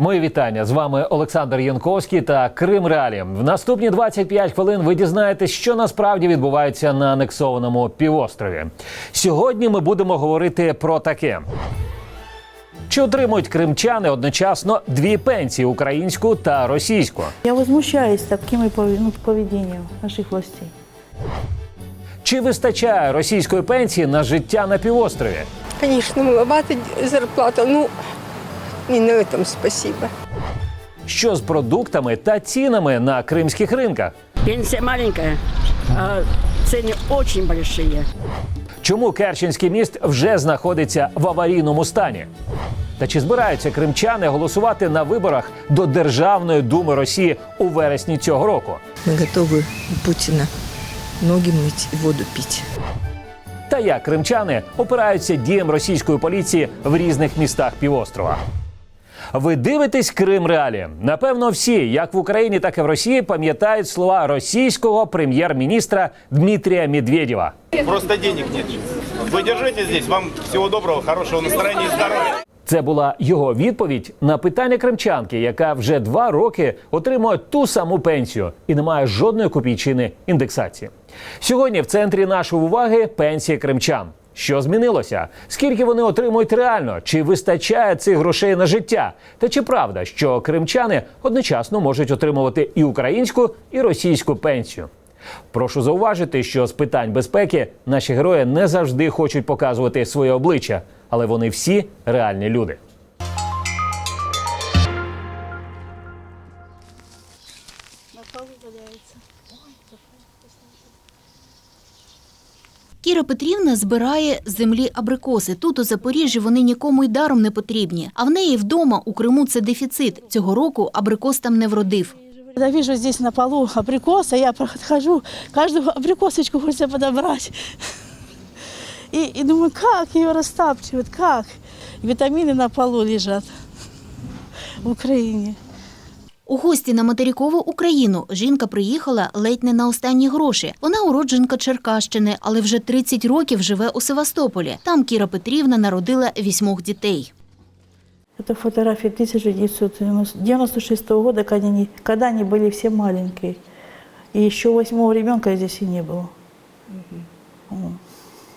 Мої вітання з вами Олександр Янковський та Крим Реалі. В наступні 25 хвилин ви дізнаєтесь, що насправді відбувається на анексованому півострові. Сьогодні ми будемо говорити про таке. Чи отримують кримчани одночасно дві пенсії українську та російську? Я возмущаюсь таким пове- ну, поведением наших властей. Чи вистачає російської пенсії на життя на півострові? Конечно, маловато зарплата. Ну, не на этом спасибо. Що з продуктами та цінами на кримських ринках? Пенсия маленькая, а цены очень большие. Чому Керченський міст вже знаходиться в аварійному стані? Та чи збираються кримчани голосувати на виборах до Державної думи Росії у вересні цього року? Мы готовы у Путина ноги мыть и воду пить. Та як кримчани опираються діям російської поліції в різних містах півострова? Ви дивитесь Крим Реалі. Напевно, всі, як в Україні, так і в Росії, пам'ятають слова російського прем'єр-міністра Дмитрія Медведєва. Просто денег нет. Вы держите здесь. Вам всего доброго, хорошего настроения и здоровья. Це була його відповідь на питання кримчанки, яка вже два роки отримує ту саму пенсію і не має жодної копійчини індексації. Сьогодні в центрі нашої уваги пенсії кримчан. Що змінилося? Скільки вони отримують реально? Чи вистачає цих грошей на життя? Та чи правда, що кримчани одночасно можуть отримувати і українську, і російську пенсію? Прошу зауважити, що з питань безпеки наші герої не завжди хочуть показувати своє обличчя, але вони всі реальні люди. Кіра Петрівна збирає землі абрикоси. Тут у Запоріжжі вони нікому й даром не потрібні. А в неї вдома у Криму це дефіцит. Цього року абрикос там не вродив. Когда вижу здесь на полу абрикоса, я подхожу, каждую абрикосочку хочется подобрать. И, и думаю, как ее растапливают, как? Витамины на полу лежат в Украине. У гості на материкову Україну жінка приїхала ледь не на останні гроші. Вона уродженка Черкащини, але вже 30 років живе у Севастополі. Там Кіра Петрівна народила вісьмох дітей. Это фотографии 1996 года, когда они, когда они были все маленькие. И еще восьмого ребенка здесь и не было. М.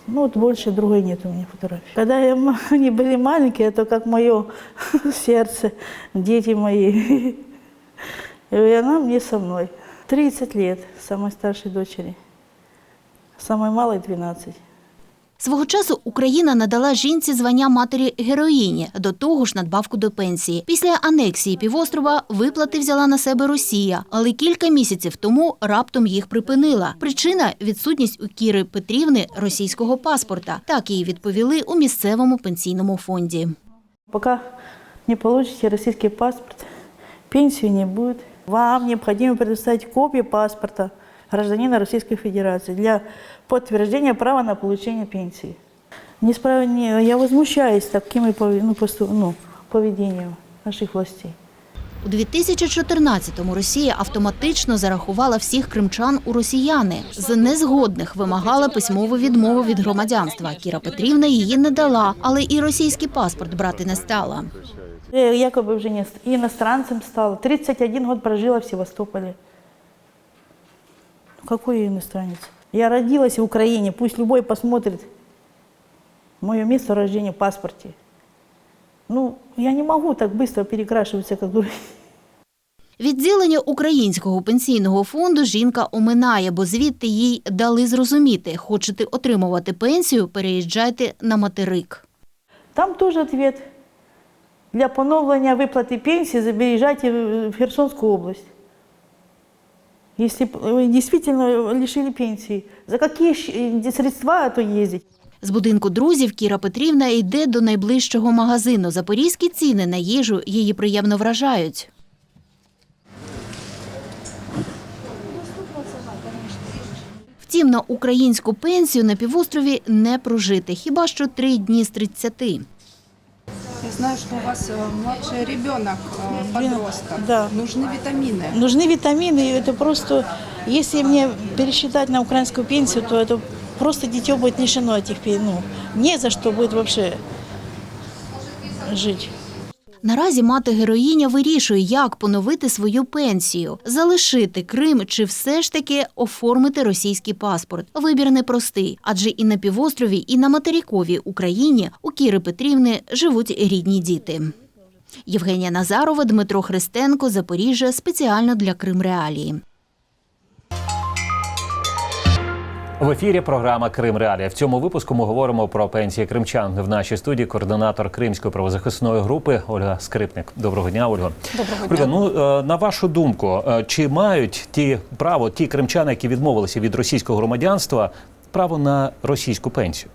Ну вот больше другой нет у меня фотографий. Когда я м- они были маленькие, это как мое сердце, дети мои. И она мне со мной. 30 лет самой старшей дочери. Самой малой 12. Свого часу Україна надала жінці звання матері героїні, до того ж надбавку до пенсії. Після анексії півострова виплати взяла на себе Росія, але кілька місяців тому раптом їх припинила. Причина відсутність у Кіри Петрівни російського паспорта. Так їй відповіли у місцевому пенсійному фонді. Пока не получите российский паспорт, пенсии не будет. Вам необходимо предоставить копию паспорта гражданина Российской Федерации для подтверждения права на получение пенсии. Несправ- не- Я возмущаюсь таким ну, посту- ну, поведением наших властей. У 2014-му Росія автоматично зарахувала всіх кримчан у росіяни. З незгодних вимагала письмову відмову від громадянства. Кіра Петрівна її не дала, але і російський паспорт брати не стала. Я якобы уже не иностранцем стала. 31 год прожила в Севастополе. Ну, Какой я иностранец? Я родилась в Украине, пусть любой посмотрит мое место рождения в паспорте. Ну, я не могу так быстро перекрашиваться, как другие. Відділення українського пенсійного фонду жінка оминає, бо звідти їй дали зрозуміти, хочете отримувати пенсію, переїжджайте на материк. Там тоже ответ Для поновления выплаты пенсии забережайте в в Херсонскую область. Если б вы действительно лишили пенсии, за какие щ- средства то ездить? З будинку друзів Кіра Петрівна йде до найближчого магазину. Запорізькі ціни на їжу її приємно вражають. Втім, на українську пенсію на півострові не прожити, хіба що три дні з 30. Я знаю, что у вас э, младший ребенок, э, подросток. Да. Нужны витамины. Нужны витамины, и это просто, если мне пересчитать на украинскую пенсию, то это просто дитё будет лишено этих пен- ну, не за что будет вообще жить. Наразі мати героїня вирішує, як поновити свою пенсію, залишити Крим чи все ж таки оформити російський паспорт. Вибір непростий, адже і на півострові, і на материковій Україні у Кіри Петрівни живуть рідні діти. Євгенія Назарова, Дмитро Христенко, Запоріжжя спеціально для Крим Реалії. В ефірі програма Крим Реалія. В цьому випуску ми говоримо про пенсії кримчан. В нашій студії координатор Кримської правозахисної групи Ольга Скрипник. Доброго дня, Ольга. Доброго Ольга, ну е, на вашу думку, е, чи мають ті право ті кримчани, які відмовилися від російського громадянства, право на російську пенсію?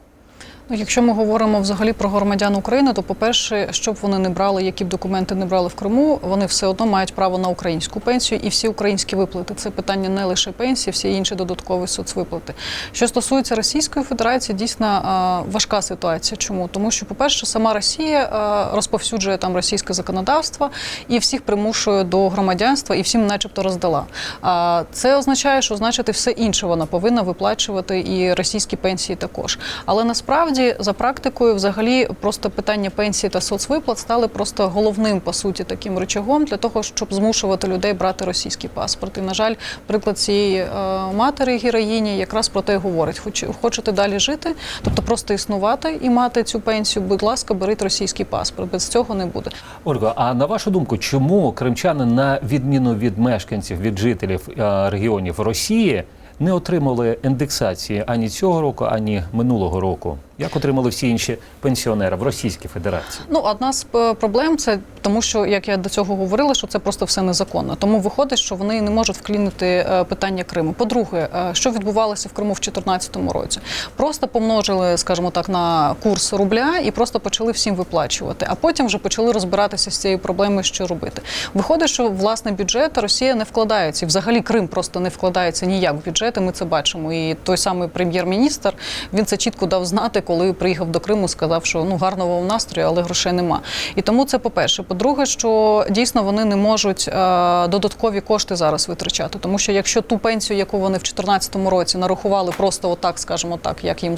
Ну, якщо ми говоримо взагалі про громадян України, то по-перше, щоб вони не брали, які б документи не брали в Криму, вони все одно мають право на українську пенсію і всі українські виплати. Це питання не лише пенсії, всі інші додаткові соцвиплати. Що стосується Російської Федерації, дійсно е, важка ситуація. Чому? Тому що, по-перше, сама Росія е, розповсюджує там російське законодавство і всіх примушує до громадянства, і всім, начебто, роздала. А це означає, що значить все інше вона повинна виплачувати і російські пенсії також. Але насправді за практикою, взагалі, просто питання пенсії та соцвиплат стали просто головним по суті таким рычагом для того, щоб змушувати людей брати російський паспорт. І на жаль, приклад цієї е, матері героїні якраз про те й говорить: Хоч хочете далі жити, тобто просто існувати і мати цю пенсію. Будь ласка, беріть російський паспорт. Без цього не буде. Ольга, а на вашу думку, чому кримчани, на відміну від мешканців, від жителів е, регіонів Росії, не отримали індексації ані цього року, ані минулого року? Як отримали всі інші пенсіонери в Російській Федерації? Ну, одна з е, проблем це тому, що як я до цього говорила, що це просто все незаконно. Тому виходить, що вони не можуть вклінити е, питання Криму. По-друге, е, що відбувалося в Криму в 2014 році? Просто помножили, скажімо так, на курс рубля і просто почали всім виплачувати. А потім вже почали розбиратися з цією проблемою, що робити. Виходить, що власне бюджет Росія не вкладається, взагалі Крим просто не вкладається ніяк в бюджет. і Ми це бачимо. І той самий прем'єр-міністр він це чітко дав знати, коли приїхав до Криму, сказав, що ну гарного вам настрою, але грошей нема. І тому це по-перше. По-друге, що дійсно вони не можуть е, додаткові кошти зараз витрачати, тому що якщо ту пенсію, яку вони в 2014 році нарахували, просто отак, скажімо так, як їм е,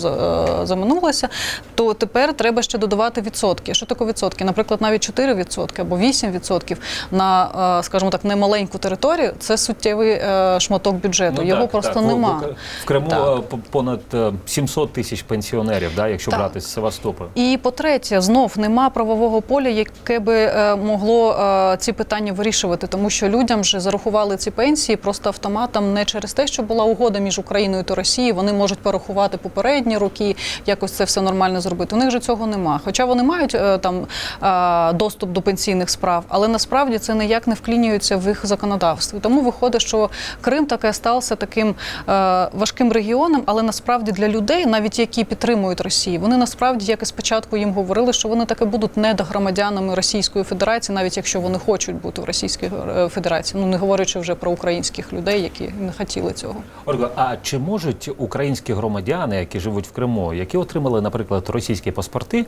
заминулося, то тепер треба ще додавати відсотки. Що таке відсотки? Наприклад, навіть 4 відсотки або 8 відсотків на, е, скажімо так, немаленьку територію. Це суттєвий е, шматок бюджету. Його просто в- нема. В Криму Так. понад е, 700 тисяч пенсіонерів, да, якщо Так. брати з Севастополя. І по-третє, знов нема правового поля, яке би е, могло е, ці питання вирішувати, тому що людям вже зарахували ці пенсії просто автоматом не через те, що була угода між Україною та Росією. Вони можуть порахувати попередні роки, якось це все нормально зробити. У них же цього нема. Хоча вони мають е, там е, доступ до пенсійних справ, але насправді це ніяк не вклінюється в їх законодавство. Тому виходить, що Крим таки стався таким е, важким регіоном, але насправді для людей, навіть які підтримують Росію, вони насправді, як і спочатку їм говорили, що вони таки будуть недогромадянами Російської Федерації, навіть якщо вони хочуть бути в Російській е, Федерації. Ну не говорячи вже про українських людей, які не хотіли цього. Ольга, а чи можуть українські громадяни, які живуть в Криму, які отримали, наприклад, російські паспорти,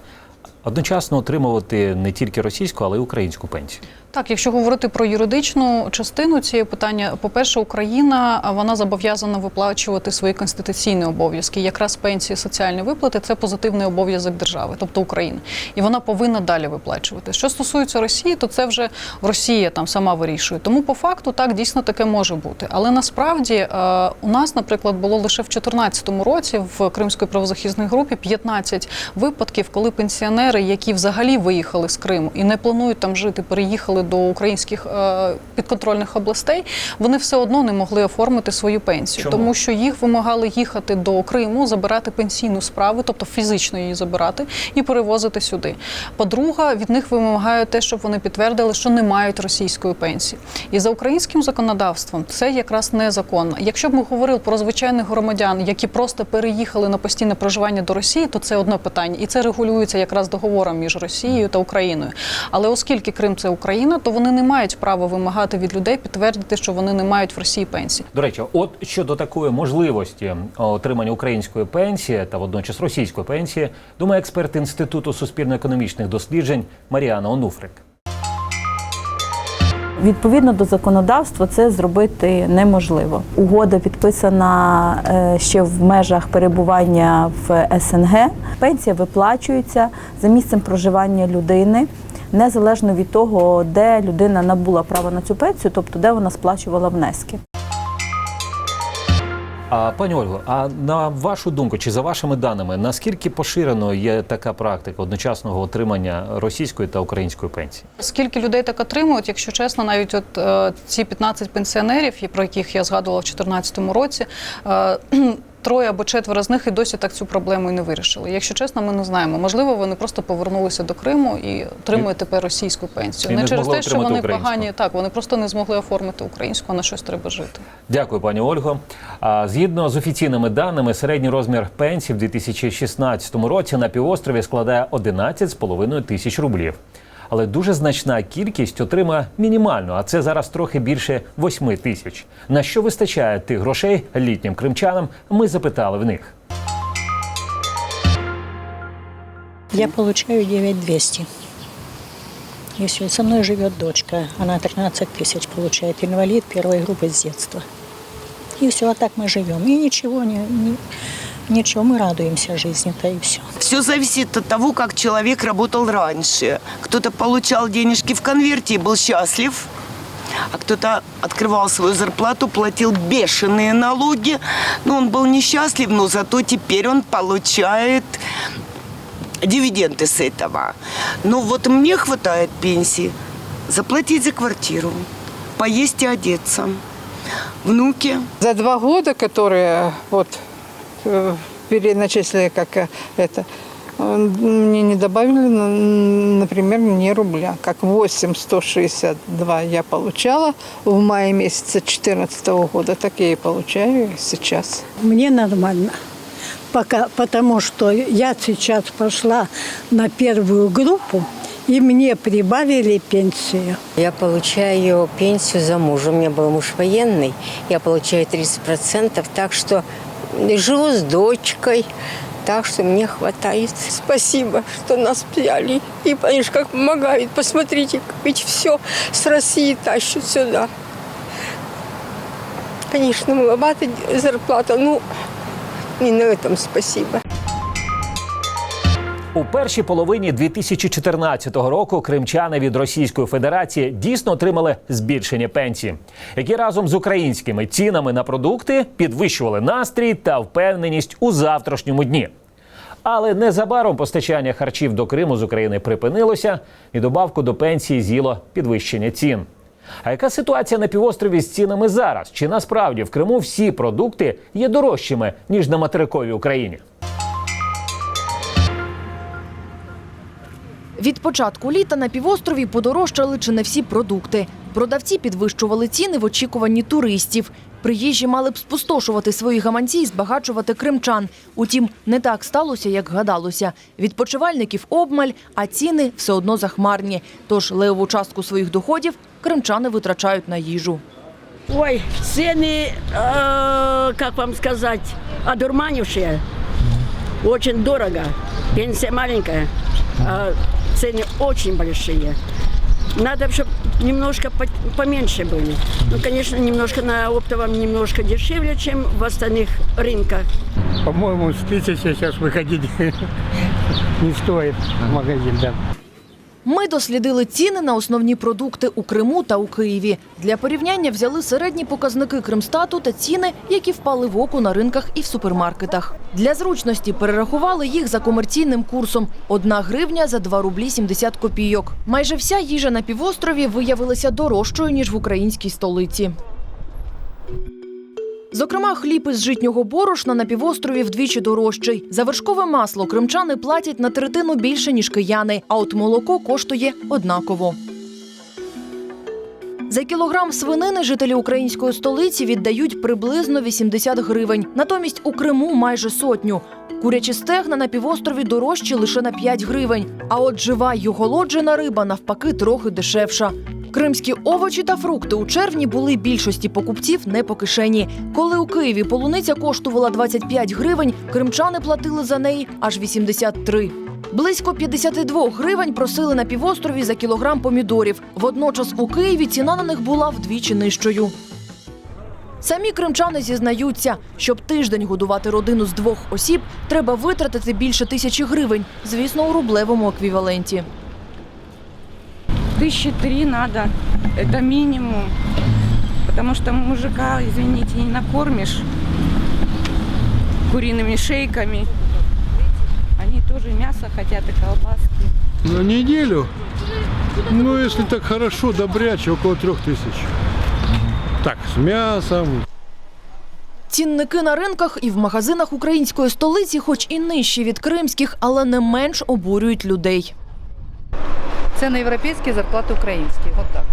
одночасно отримувати не тільки російську, але й українську пенсію? Так, якщо говорити про юридичну частину цієї питання, по-перше, Україна вона зобов'язана виплачувати свої конституційні обов'язки. Якраз пенсії, соціальні виплати це позитивний обов'язок держави, тобто України, і вона повинна далі виплачувати. Що стосується Росії, то це вже Росія там сама вирішує. Тому по факту так дійсно таке може бути. Але насправді е, у нас, наприклад, було лише в 2014 році в Кримської правозахисній групі 15 випадків, коли пенсіонери, які взагалі виїхали з Криму і не планують там жити, переїхали до українських е, підконтрольних областей, вони все одно не могли оформити свою пенсію, Чому? тому що їх вимагали їхати до Криму, забирати пенсійну справу, тобто фізично її забирати і перевозити сюди. По-друге, від них вимагають те, щоб вони підтвердили, що не мають російської пенсії. І за українським законодавством це якраз незаконно. Якщо б ми говорили про звичайних громадян, які просто переїхали на постійне проживання до Росії, то це одне питання, і це регулюється якраз договором між Росією та Україною. Але оскільки Крим це Україна, то вони не мають права вимагати від людей підтвердити, що вони не мають в Росії пенсії. До речі, от щодо такої можливості отримання української пенсії та водночас російської пенсії, думає експерт Інституту суспільно-економічних досліджень Маріана Онуфрик. Відповідно до законодавства це зробити неможливо. Угода підписана е, ще в межах перебування в СНГ. Пенсія виплачується за місцем проживання людини. незалежно від того, де людина набула право на цю пенсію, тобто де вона сплачувала внески. А пані Ольго, а на вашу думку, чи за вашими даними, наскільки поширено є така практика одночасного отримання російської та української пенсії? Скільки людей так отримують, якщо чесно, навіть от е, ці 15 пенсіонерів, про яких я згадувала в 2014 році. Е, Троє або четверо з них і досі так цю проблему і не вирішили. Якщо чесно, ми не знаємо. Можливо, вони просто повернулися до Криму і отримують тепер російську пенсію. І не не через те, що вони українську. погані, так вони просто не змогли оформити українську, а на щось треба жити. Дякую, пані Ольго. А згідно з офіційними даними, середній розмір пенсії в 2016 році на півострові складає 11,5 тисяч рублів Але дуже значна кількість отримає мінімальну, а це зараз трохи більше 8 тисяч. На що вистачає тих грошей літнім кримчанам? Ми запитали в них. Я получаю 9200. Если со мной живет дочка, она 13 тысяч получает, инвалид первой группы с детства. И все, а так мы живем. И ничего, не, не- ничего, мы радуемся жизни-то и все. Все зависит от того, как человек работал раньше. Кто-то получал денежки в конверте и был счастлив, а кто-то открывал свою зарплату, платил бешеные налоги. Но он был несчастлив, но зато теперь он получает дивиденды с этого. Но вот мне хватает пенсии заплатить за квартиру, поесть и одеться. Внуки За два года, которые вот переначислили как э, это, э, мне не добавили, например, ни рубля. Как 8,162 я получала в мае месяце 2014 года, так я и получаю сейчас. Мне нормально. Пока, потому что я сейчас пошла на первую группу, и мне прибавили пенсию. Я получаю пенсию за мужа. У меня был муж военный. Я получаю 30%, так что живу с дочкой. Так что мне хватает. Спасибо, что нас взяли. И, понимаешь, как помогают. Посмотрите, ведь все с России тащат сюда. Конечно, маловато зарплата, ну, и на этом спасибо. У першій половині 2014 року кримчани від Російської Федерації дійсно отримали збільшення пенсії, які разом з українськими цінами на продукти підвищували настрій та впевненість у завтрашньому дні. Але незабаром постачання харчів до Криму з України припинилося, і добавку до пенсії з'їло підвищення цін. А яка ситуація на півострові з цінами зараз? Чи насправді в Криму всі продукти є дорожчими ніж на материковій Україні? Від початку літа на півострові подорожчали чи не всі продукти. Продавці підвищували ціни в очікуванні туристів. Приїжджі мали б спустошувати свої гаманці і збагачувати кримчан. Утім, не так сталося, як гадалося. Відпочивальників обмаль, а ціни все одно захмарні. Тож левову частку своїх доходів кримчани витрачають на їжу. Ой, цены, э, как вам сказать, одурманившие. Очень дорого. Пенсия маленькая, а цены очень большие. Надо, чтобы немножко по- поменьше были. Ну, конечно, немножко на оптовом немножко дешевле, чем в остальных рынках. По-моему, с тысячи сейчас выходить не стоит в магазин, да. Ми дослідили ціни на основні продукти у Криму та у Києві. Для порівняння взяли середні показники Кримстату та ціни, які впали в око на ринках і в супермаркетах. Для зручності перерахували їх за комерційним курсом – 1 гривня за 2 рублі 70 копійок. Майже вся їжа на півострові виявилася дорожчою, ніж в українській столиці. Зокрема, хліб із житнього борошна на півострові вдвічі дорожчий. За вершкове масло кримчани платять на третину більше, ніж кияни, а от молоко коштує однаково. За кілограм свинини жителі української столиці віддають приблизно 80 гривень. Натомість у Криму майже сотню. Курячі стегна на півострові дорожчі лише на 5 гривень. А от жива й охолоджена риба навпаки трохи дешевша. Кримські овочі та фрукти у червні були більшості покупців не по кишені. Коли у Києві полуниця коштувала 25 гривень, кримчани платили за неї аж 83. Близько 52 гривень просили на півострові за кілограм помідорів. Водночас у Києві ціна на них була вдвічі нижчою. Самі кримчани зізнаються, щоб тиждень годувати родину з двох осіб, треба витратити більше тисячі гривень, звісно, у рублевому еквіваленті Тысячи три надо, это минимум. Потому что мужика, извините, не накормишь куриными шейками. Они тоже мясо хотят и колбаски. На неделю? Ну, если так хорошо, добряче, около трех тысяч. Так, с мясом, Цінники на ринках і в магазинах української столиці, хоч і нижчі від кримських, але не менш обурюють людей. Це на європейські зарплати українські. От так.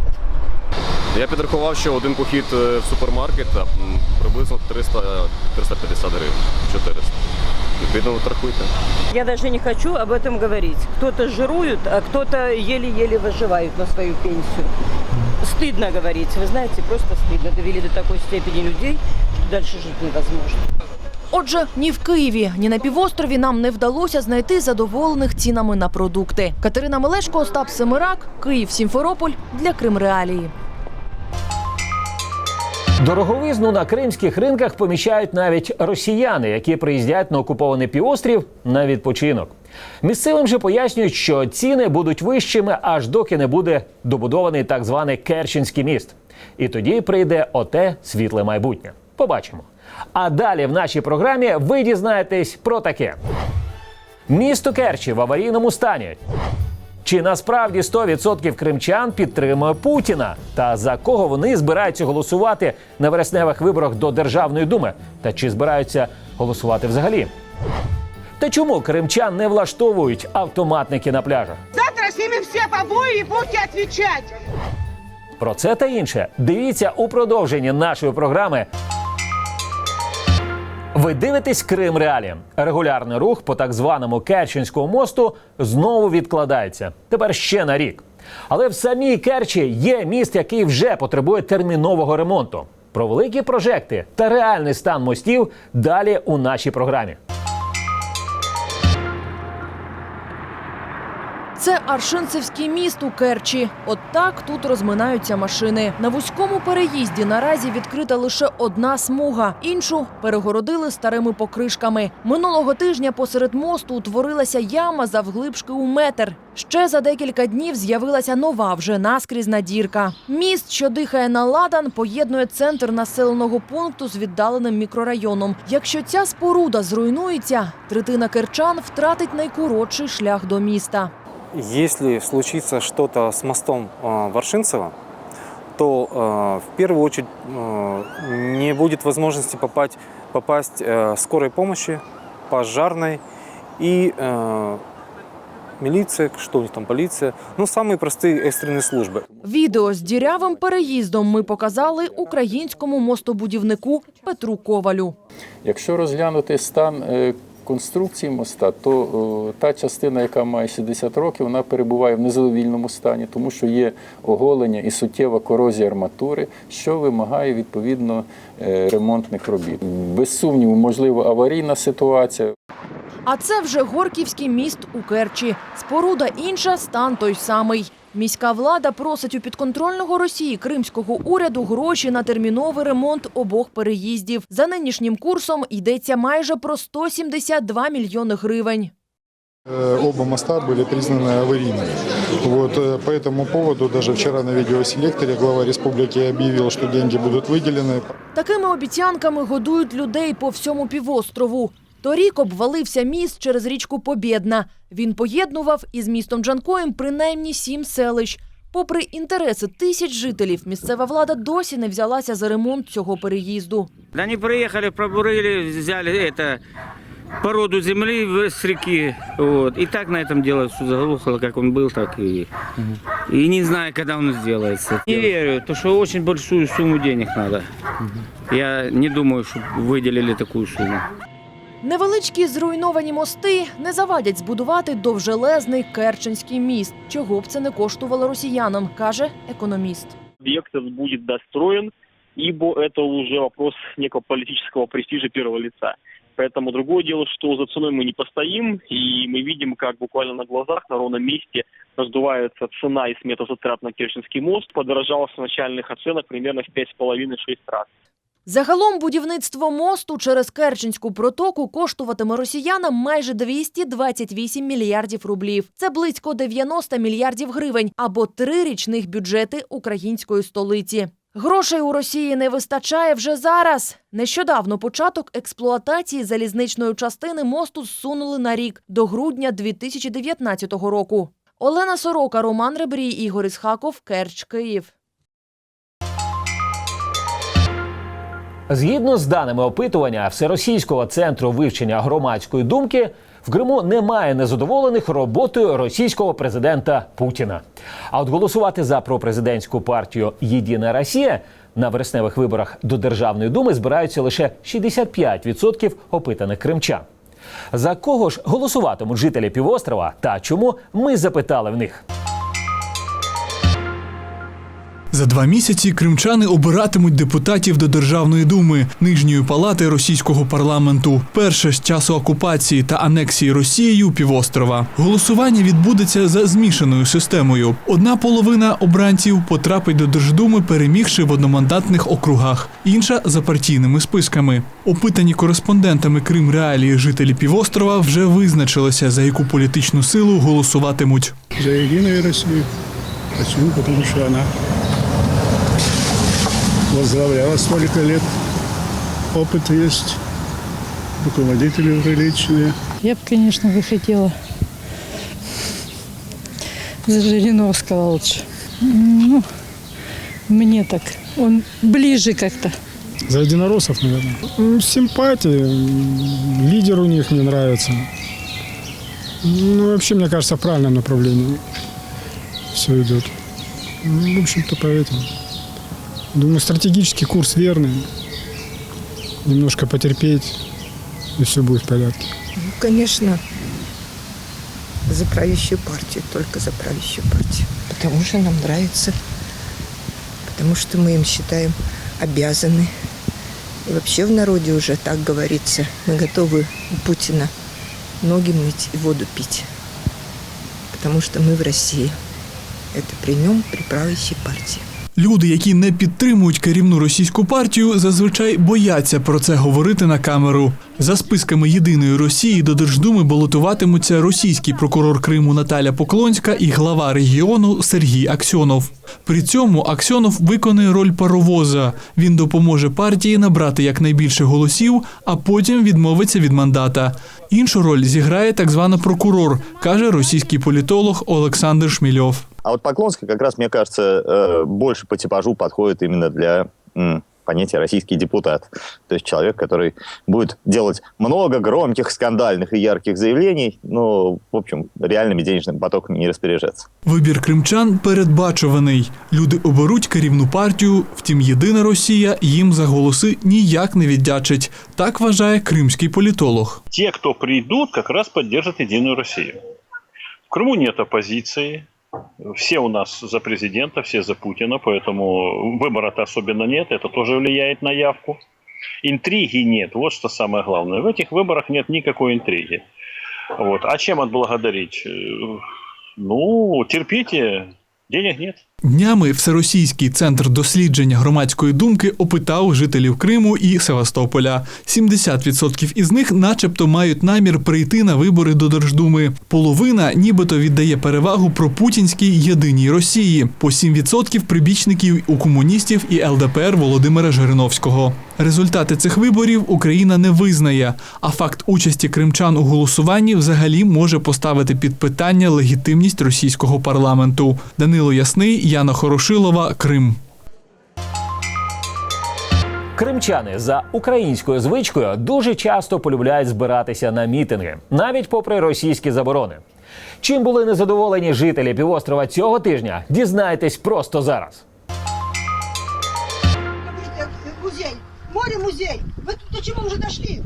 Я підрахував, що один похід е, в супермаркет а, м, приблизно 300 350 гривень, 400. Відповідно, от рахуйте. Я даже не хочу об этом говорить. Кто-то жирует, а кто-то еле-еле выживают на свою пенсию. Стыдно говорить, вы знаете, просто стыдно. Довели до такой степени людей, что дальше жить невозможно. Отже, ні в Києві, ні на півострові нам не вдалося знайти задоволених цінами на продукти. Катерина Мелешко, Остап Семирак, Київ, Сімферополь для Крим Реалії. Дороговизну на кримських ринках помічають навіть росіяни, які приїздять на окупований півострів на відпочинок. Місцевим же пояснюють, що ціни будуть вищими, аж доки не буде добудований так званий Керченський міст. І тоді прийде оте світле майбутнє. Побачимо. А далі в нашій програмі ви дізнаєтесь про таке: місто Керчі в аварійному стані. Чи насправді 100% кримчан підтримує Путіна? Та за кого вони збираються голосувати на вересневих виборах до Державної думи? Та чи збираються голосувати взагалі? Та чому кримчан не влаштовують автоматники на пляжах? Завтра снимем все побои и будете отвечать. Про це та інше дивіться у продовженні нашої програми. Ви дивитесь Крим Реалі. Регулярний рух по так званому Керченському мосту знову відкладається. Тепер ще на рік. Але в самій Керчі є міст, який вже потребує термінового ремонту. Про великі прожекти та реальний стан мостів далі у нашій програмі. Це Аршинцевський міст у Керчі. От так тут розминаються машини. На вузькому переїзді наразі відкрита лише одна смуга. Іншу перегородили старими покришками. Минулого тижня посеред мосту утворилася яма завглибшки у метр. Ще за декілька днів з'явилася нова вже наскрізна дірка. Міст, що дихає на ладан, поєднує центр населеного пункту з віддаленим мікрорайоном. Якщо ця споруда зруйнується, третина керчан втратить найкоротший шлях до міста Если случится что-то с мостом э, Варшинцева, то э, в первую очередь э, не будет возможности попасть, попасть э, скорой помощи, пожарной и э, милиция, что у них там, полиция, ну, самые простые экстренные службы. Відео з дірявим переїздом ми показали українському мостобудівнику Петру Ковалю. Якщо розглянути стан е, конструкції моста, то е, та частина, яка має 60 років, вона перебуває в незадовільному стані, тому що є оголення і суттєва корозія арматури, що вимагає відповідно е, ремонтних робіт. Без сумніву, можливо, аварійна ситуація. А це вже Горківський міст у Керчі. Споруда інша, стан той самий. Міська влада просить у підконтрольного Росії кримського уряду гроші на терміновий ремонт обох переїздів. За нинішнім курсом йдеться майже про 172 мільйони гривень. Э, Оба моста были признаны аварийными. Вот, э, по этому поводу даже вчера на видеоселекторе глава республики объявил, что деньги будут выделены. Такими обіцянками годують людей по всьому півострову. Торік обвалився міст через річку Побєдна. Він поєднував із містом Джанкоєм принаймні сім селищ. Попри інтереси тисяч жителів, місцева влада досі не взялася за ремонт цього переїзду. Да они приехали, пробурили, взяли это породу земли в- с реки. Вот. И так на этом дело все заглохло, как он был, так и... И не знаю, когда он сделается. Не верю, то что очень большую сумму денег надо. Я не думаю, что выделили такую сумму. Невеличкі зруйновані мости не завадять збудувати довжелезний Керченський міст. Чого б це не коштувало росіянам, каже економіст. объект этот будет достроен, ибо это уже вопрос некого политического престижа первого лица. Поэтому другое дело, что за ценой мы не постоим, и мы видим, как буквально на глазах на ровном месте раздувается цена и смета затрат на Керченский мост. Подорожала с начальных оценок примерно в 5,5-6 раз. Загалом будівництво мосту через Керченську протоку коштуватиме росіянам майже 228 мільярдів рублів. Це близько 90 мільярдів гривень або три річних бюджети української столиці. Грошей у Росії не вистачає вже зараз. Нещодавно початок експлуатації залізничної частини мосту зсунули на рік до грудня 2019 року. Олена Сорока, Роман Ребрій, Ігор Ісхаков, Керч, Київ. Згідно з даними опитування Всеросійського центру вивчення громадської думки, в Криму немає незадоволених роботою російського президента Путіна. А от голосувати за пропрезидентську партію Єдина Росія на вересневих виборах до Державної думи збираються лише 65% опитаних кримчан. За кого ж голосуватимуть жителі півострова та чому ми запитали в них. За два місяці кримчани обиратимуть депутатів до Державної думи нижньої палати російського парламенту. Перше з часу окупації та анексії Росією півострова. Голосування відбудеться за змішаною системою. Одна половина обранців потрапить до Держдуми, перемігши в одномандатних округах, інша за партійними списками. Опитані кореспондентами Крим Реалії жителі півострова вже визначилися, за яку політичну силу голосуватимуть. За Единую Россию. Почему? Потому что она возглавляла столько лет. Опыт есть, руководители приличные. Я бы, конечно, бы хотела за Жириновского лучше. Ну, мне так. Он ближе как-то. За единороссов, наверное. Симпатии, м, лидер у них мне нравится. Ну, вообще, мне кажется, в правильном направлении все идет. Ну, в общем-то, поэтому. Думаю, стратегический курс верный. Немножко потерпеть, и все будет в порядке. Ну, конечно, за правящую партию, только за правящую партию. Потому что нам нравится, потому что мы им считаем обязаны. И вообще в народе уже так говорится, мы готовы у Путина ноги мыть и воду пить. Потому что мы в России. Это при нем, при правящей партии. Люди, які не підтримують керівну російську партію, зазвичай бояться про це говорити на камеру. За списками єдиної Росії до Держдуми балотуватимуться російський прокурор Криму Наталя Поклонська і глава регіону Сергій Аксьонов. При цьому Аксьонов виконує роль паровоза. Він допоможе партії набрати якнайбільше голосів, а потім відмовиться від мандата. Іншу роль зіграє так звана прокурор, каже російський політолог Олександр Шмільов. А вот Поклонский как раз, мне кажется, э, больше по типажу подходит именно для м, понятия российский депутат. То есть человек, который будет делать много громких, скандальных и ярких заявлений, но, в общем, реальными денежными потоками не распоряжаться. Вибір кримчан передбачуваний. Люди оберуть керівну партію, втім, єдина Росія їм за голоси ніяк не віддячить. Так вважає кримський політолог. Те, кто придут, как раз поддержат Единую Россию. В Крыму нет оппозиции. Все у нас за президента, все за Путина, поэтому выбора-то особенно нет. Это тоже влияет на явку. Интриги нет, вот что самое главное. В этих выборах нет никакой интриги. Вот. А чем отблагодарить? Э, Ну, терпите, денег нет. Днями Всеросійський центр дослідження громадської думки опитав жителів Криму і Севастополя. 70% із них, начебто, мають намір прийти на вибори до Держдуми. Половина, нібито, віддає перевагу пропутінській єдиній Росії. По 7% прибічників у комуністів і ЛДПР Володимира Жириновського. Результати цих виборів Україна не визнає. А факт участі кримчан у голосуванні взагалі може поставити під питання легітимність російського парламенту. Данило Ясний, Яна Хорошилова, Крим. Кримчани за українською звичкою дуже часто полюбляють збиратися на мітинги, навіть попри російські заборони. Чим були незадоволені жителі півострова цього тижня, дізнайтесь просто зараз. Музей, море-музей. Вы тут до чего уже дошли?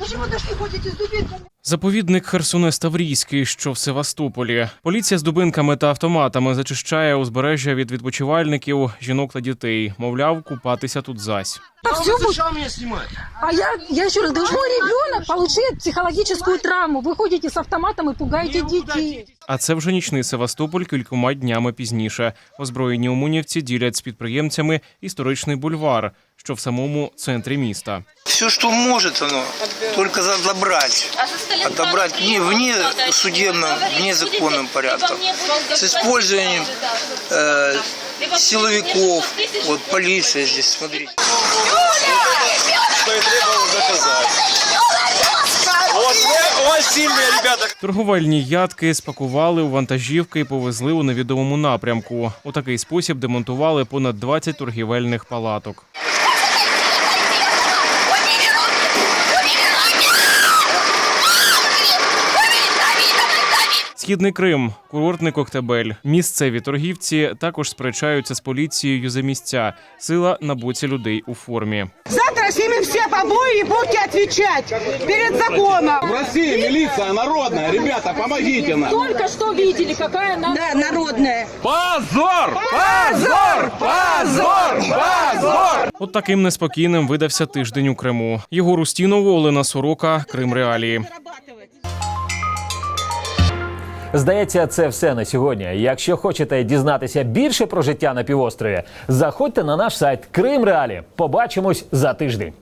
Почему дошли, ходите с дубинками? Заповідник Херсонес Таврійський, що в Севастополі. Поліція з дубинками та автоматами зачищає узбережжя від відпочивальників, жінок та дітей. Мовляв, купатися тут зась. А все меня снимать? А я, я еще раз говорю, мой ребенок получает психологическую травму. Вы ходите с автоматом и пугаете детей. А це вже нічний Севастополь кількома днями пізніше. Озброєні умунівці ділять з підприємцями історичний бульвар. що в самому центрі міста. Все, что может оно, только за- забрать. Отобрать не вне судебном, вне законным порядком. С использованием э, силовиков, вот полиция здесь, смотрите. Что и требовалось доказать. Вот, вот сильные ребята. Торговельні ядки спакували у вантажівки і повезли у невідомому напрямку. У такий спосіб демонтували понад 20 торгівельних палаток. Східний Крим, курортний Коктебель. Місцеві торгівці також сперечаються з поліцією за місця. Сила на боці людей у формі. Завтра снимем все побои и будете отвечать перед законом. В России милиция народная. Ребята, помогите нам. Только что видели, какая она... Да, народная. Позор! Позор! Позор! Позор! От таким неспокійним видався тиждень у Криму. Єгор Устінов, Олена Сорока, Крим Реалії. Здається, це все на сьогодні. Якщо хочете дізнатися більше про життя на півострові, заходьте на наш сайт Крим Реалі. Побачимось за тиждень.